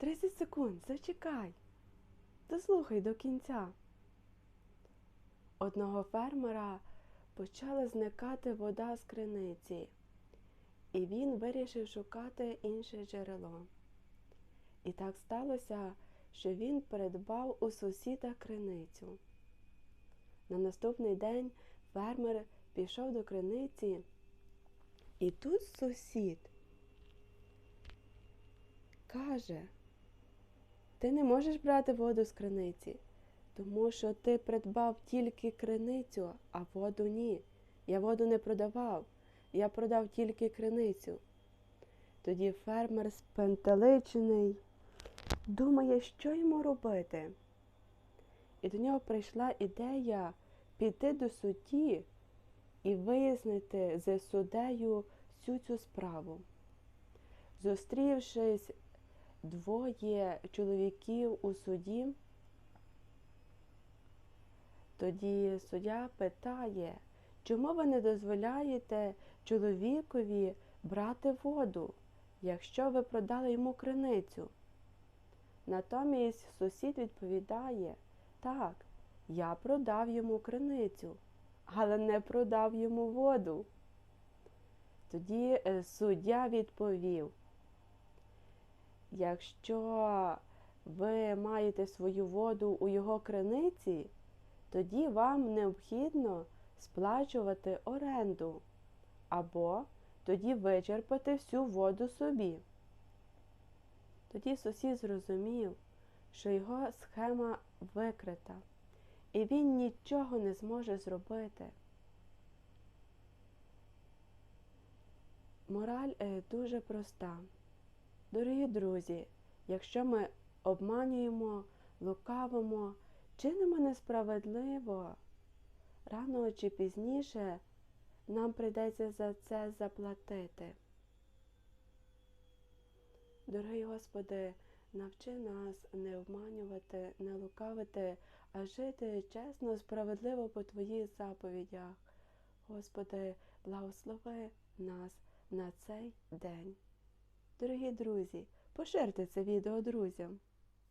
30 секунд, зачекай. Дослухай до кінця. Одного фермера почала зникати вода з криниці, і він вирішив шукати інше джерело. І так сталося, що він придбав у сусіда криницю. На наступний день фермер пішов до криниці, і тут сусід каже, ти не можеш брати воду з криниці, тому що ти придбав тільки криницю, а воду ні. Я воду не продавав, я продав тільки криницю. Тоді фермер спентеличений думає, що йому робити. І до нього прийшла ідея піти до судді і вияснити з суддею всю цю справу. Зустрівшись двоє чоловіків у суді, тоді суддя питає, чому ви не дозволяєте чоловікові брати воду, якщо ви продали йому криницю? Натомість сусід відповідає, так, я продав йому криницю, але не продав йому воду. Тоді е, суддя відповів, якщо ви маєте свою воду у його криниці, тоді вам необхідно сплачувати оренду або тоді вичерпати всю воду собі. Тоді сусід зрозумів, що його схема викрита, і він нічого не зможе зробити. Мораль е, дуже проста. Дорогі друзі, якщо ми обманюємо, лукавимо, чинимо несправедливо, рано чи пізніше нам прийдеться за це заплатити. Дорогий Господи, навчи нас не обманювати, не лукавити, а жити чесно, справедливо по Твоїх заповідях. Господи, благослови нас на цей день. Дорогі друзі, поширте це відео друзям.